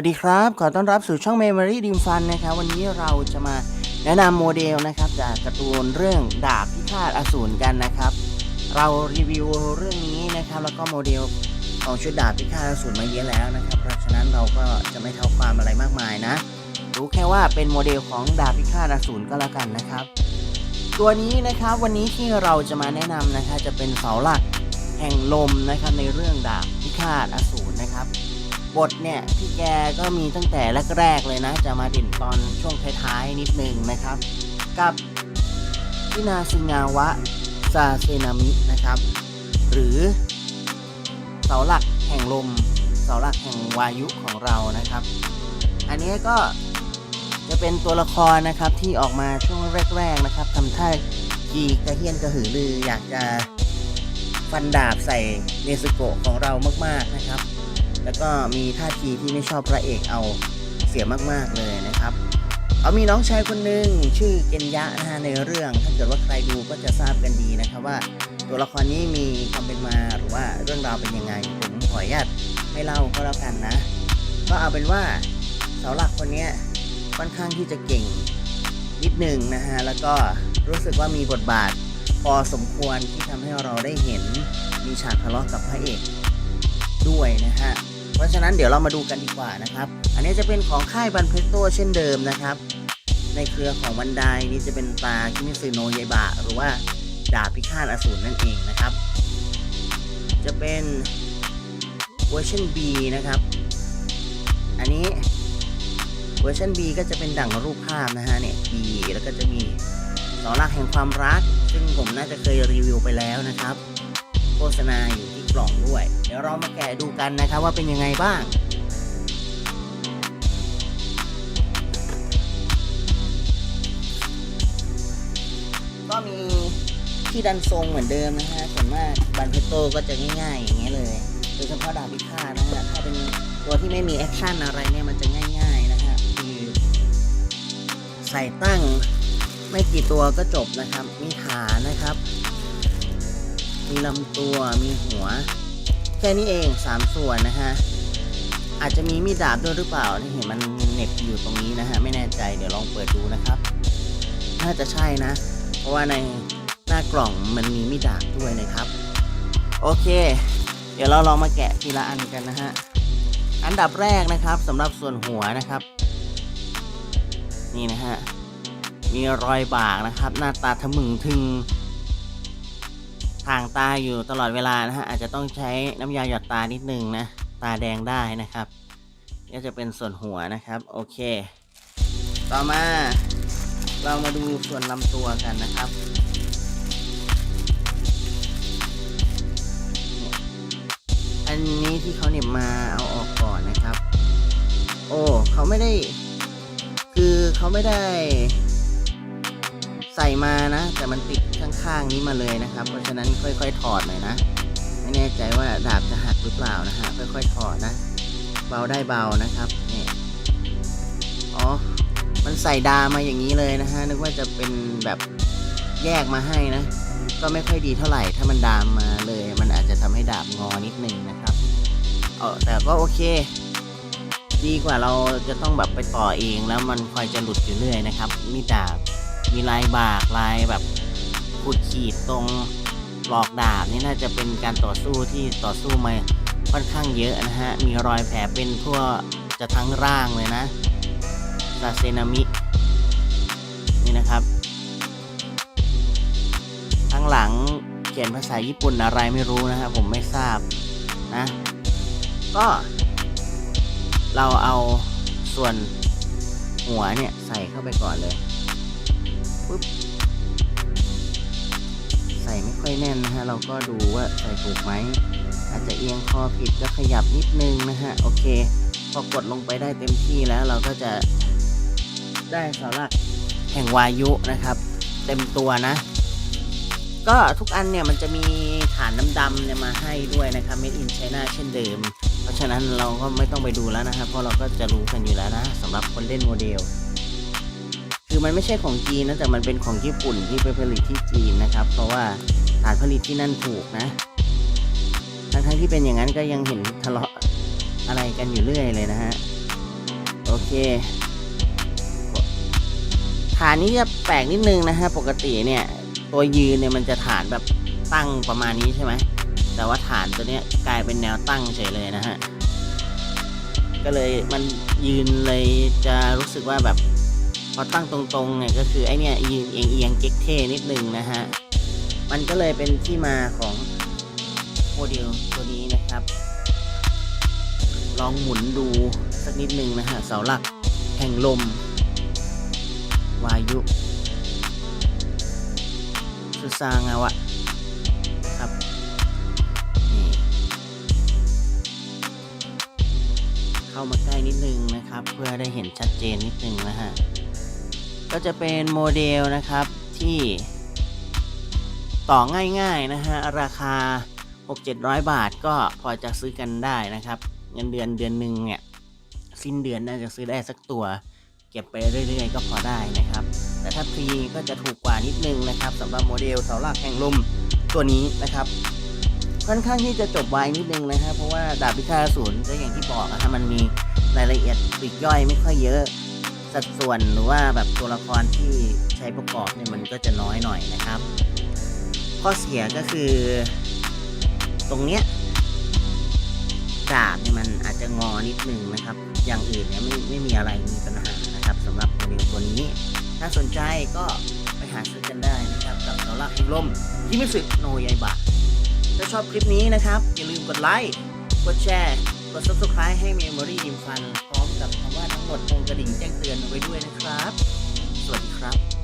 วัสดีครับ ขอต้อนรับสู่ช่อง Memory Dream Fun นะครับ วันนี้เราจะมาแนะนำโมเดลนะครับจากการ์ตูนเรื่องดาบพิฆาตอสูรกันนะครับ เรารีวิวเรื่องนี้นะครับ แล้วก็โมเดลของชุดดาบพิฆาตอสูรมาเยอะแล้วนะครับ เพราะฉะนั้นเราก็จะไม่เท่าความอะไรมากมายนะ รู้แค่ว่าเป็นโมเดลของดาบพิฆาตอสูรก็แล้วกันนะครับ ตัวนี้นะครับวันนี้ที่เราจะมาแนะนำนะครับจะเป็นเสาหลักแห่งลมนะครับในเรื่องดาบพิฆาตอสูรนะครับ บทเนี่ยพี่แกก็มีตั้งแต่แรกๆเลยนะ จะมาเด่นตอนช่วงท้ายๆนิดนึงนะครับ กับพินาซึงาวะซาเซนามินะครับ หรือเสาหลักแห่งลมเสาหลักแห่งวายุของเรานะครับ อันนี้ก็จะเป็นตัวละครนะครับที่ออกมาช่วงแรก ๆนะครับทำท่ากีกระเฮียนกระหือรืออยากจะฟันดาบใส่เนซุโกะของเรามาก ๆนะครับ แล้วก็มีท่าทีที่ไม่ชอบพระเอกเอาเสียมากๆเลยนะครับ เอามีน้องชายคนหนึ่งชื่อเกนยะนะฮะในเรื่อง ถ้าเกิดว่าใครดูก็จะทราบกันดีนะครับว่า ตัวละครนี้มีความเป็นมาหรือว่าเรื่องราวเป็นยังไงผมขออนุญาตไม่เล่าก็แล้วกันนะ ก็เอาเป็นว่าเสาหลักคนนี้ค่อนข้างที่จะเก่งนิดหนึ่งนะฮะแล้วก็รู้สึกว่ามีบทบาทพอสมควรที่ทำให้เราได้เห็นมีฉากทะเลาะกับพระเอก ด้วยนะฮะเพราะฉะนั้นเดี๋ยวเรามาดูกันดีกว่านะครับ อันนี้จะเป็นของค่ายบันเพโตเช่นเดิมนะครับ ในเครือของวันไดนี่จะเป็นตาคิมิซึโนะยายบะหรือว่าดาบพิฆาตอสูรนั่นเองนะครับ จะเป็นเวอร์ชัน B นะครับ อันนี้เวอร์ชัน B ก็จะเป็นดั่งรูปภาพนะฮะเนี่ย B แล้วก็จะมีสาหลักแห่งความรัก ซึ่งผมน่าจะเคยรีวิวไปแล้วนะครับ โฆษณาอยู่ กล่องด้วย เดี๋ยวเรามาแกะดูกันนะครับว่าเป็นยังไงบ้างก็มีที่ดันทรงเหมือนเดิมนะฮะส่วนมากบันเพโตก็จะง่ายๆ อย่างเงี้ยเลยโดยเฉพาะดาบพิฆาตนะฮะถ้าเป็นตัวที่ไม่มีแอคชั่นอะไรเนี่ยมันจะง่ายๆนะฮะคือใส่ตั้งไม่กี่ตัวก็จบนะครับ มีฐาน มีลำตัว มีหัว แค่นี้เอง 3 ส่วนนะฮะ อาจจะมีมีดดาบด้วยหรือเปล่านี่เห็นมันเน็บอยู่ตรงนี้นะฮะ ไม่แน่ใจ เดี๋ยวลองเปิดดูนะครับ น่าจะใช่นะ เพราะว่าในหน้ากล่องมันมีมีดดาบด้วยนะครับ โอเค เดี๋ยวเราลองมาแกะทีละอันกันนะฮะ อันดับแรกนะครับสำหรับส่วนหัวนะครับ นี่นะฮะ มีรอยบากนะครับ หน้าตาทะมึงทึง ทางตาอยู่ตลอดเวลานะฮะอาจจะต้องใช้น้ำยาหยอดตานิดนึงนะ ตาแดงได้นะครับ ก็จะเป็นส่วนหัวนะครับ โอเค ต่อมาเรามาดูส่วนลำตัวกันนะครับอันนี้ที่เขาเหน็บมาเอาออกก่อนนะครับ โอ้เขาไม่ได้ คือเขาไม่ได้ ใส่มานะ แต่มันติดข้างๆนี้มาเลยนะครับ เพราะฉะนั้นค่อย ๆ ถอดหน่อยนะ ไม่แน่ใจว่าดาบจะหักหรือเปล่านะฮะค่อย ๆ ถอดนะ เบาได้เบานะครับนี่อ๋อมันใส่ดามาอย่างนี้เลยนะฮะนึกว่าจะเป็นแบบแยกมาให้นะ ก็ไม่ค่อยดีเท่าไหร่ถ้ามันดามมาเลย มันอาจจะทำให้ดาบงอนิดนึงนะครับเออแต่ก็โอเค ดีกว่าเราจะต้องแบบไปต่อเองแล้วมันคอยจะหลุดอยู่เรื่อยนะครับมีดาบ มีลายบากลายแบบขูดขีดตรงปลอกดาบนี่น่าจะเป็นการต่อสู้ที่ต่อสู้มาค่อนข้างเยอะนะฮะ มีรอยแผลเป็นทั่วจะทั้งร่างเลยนะซาเซนามิ นี่นะครับ ข้างหลังเขียนภาษาญี่ปุ่นอะไรไม่รู้นะฮะผมไม่ทราบนะ ก็ เราเอาส่วนหัวเนี่ย ใส่เข้าไปก่อนเลย แน่นนะฮะเราก็ดูว่าใส่ถูกไหมอาจจะเอียงคอผิดก็ขยับนิดนึงนะฮะโอเค พอกดลงไปได้เต็มที่แล้วเราก็จะได้เสาหลักแห่งวายุนะครับ เต็มตัวนะ ก็ทุกอันเนี่ยมันจะมีฐานดำๆเนี่ยมาให้ด้วยนะครับ made in China เช่นเดิม เพราะฉะนั้นเราก็ไม่ต้องไปดูแล้วนะครับ เพราะเราก็จะรู้กันอยู่แล้วนะสำหรับคนเล่นโมเดล คือมันไม่ใช่ของจีนนะแต่มันเป็นของญี่ปุ่นที่ไปผลิตที่จีนนะครับ เพราะว่าานผลิตที่นั่นถูกนะทั้งที่เป็นอย่างนั้นก็ยังเห็นทะเลาะอะไรกันอยู่เรื่อยเลยนะฮะ โอเคฐานนี้จะแปลกนิดนึงนะฮะ ปกติเนี่ย ตัวยืนเนี่ยมันจะฐานแบบตั้งประมาณนี้ใช่ไหม แต่ว่าฐานตัวเนี้ยกลายเป็นแนวตั้งเฉยเลยนะฮะ ก็เลยมันยืนเลยจะรู้สึกว่าแบบพอตั้งตรงๆเนี่ยก็คือไอเนี่ยยืนเอียงเอียงเก๊กเท่นิดนึงนะฮะ มันก็เลยเป็นที่มาของโมเดลตัวนี้นะครับ ลองหมุนดูสักนิดนึงนะฮะเสาหลักแห่งลม วายุสุซางาวะครับนี่เข้ามาใกล้นิดนึงนะครับ เพื่อได้เห็นชัดเจนนิดนึงนะฮะก็จะเป็นโมเดลนะครับที่ ต่อง่ายๆนะฮะราคา 6-700 บาทก็พอจะซื้อกันได้นะครับ เงินเดือนเดือนหนึ่งเนี่ยสิ้นเดือนน่าจะซื้อได้สักตัว เก็บไปเรื่อยๆ ก็พอได้นะครับ แต่ถ้าพรีก็จะถูกกว่านิดนึงนะครับสำหรับโมเดลเสาหลักแห่งลมตัวนี้นะครับค่อนข้างที่จะจบไวนิดนึงนะครับ เพราะว่าดาบพิฆาตอสูรก็อย่างที่บอกนะฮะมันมีรายละเอียดปลีกย่อยไม่ค่อยเยอะ สัดส่วนหรือว่าแบบตัวละครที่ใช้ประกอบเนี่ยมันก็จะน้อยหน่อยนะครับ ข้อเสียก็คือ ตรงเนี้ยดาบเนี่ยมันอาจจะงอนิดนึงนะครับ อย่างอื่นเนี่ยไม่ไม่มีอะไรมีปัญหานะครับสำหรับโมเดลตัวนี้ ถ้าสนใจก็ไปหาซื้อกันได้นะครับ กับเสาหลักแห่งลมที่มิสึโนยายบะถ้าชอบคลิปนี้นะครับ อย่าลืมกดไลค์ กดแชร์ กด subscribe ให้ Memory ดิมฟัน พร้อมกับคำว่าทั้งหมดตรงกระดิ่งแจ้งเตือนไว้ด้วยนะครับ สวัสดีครับ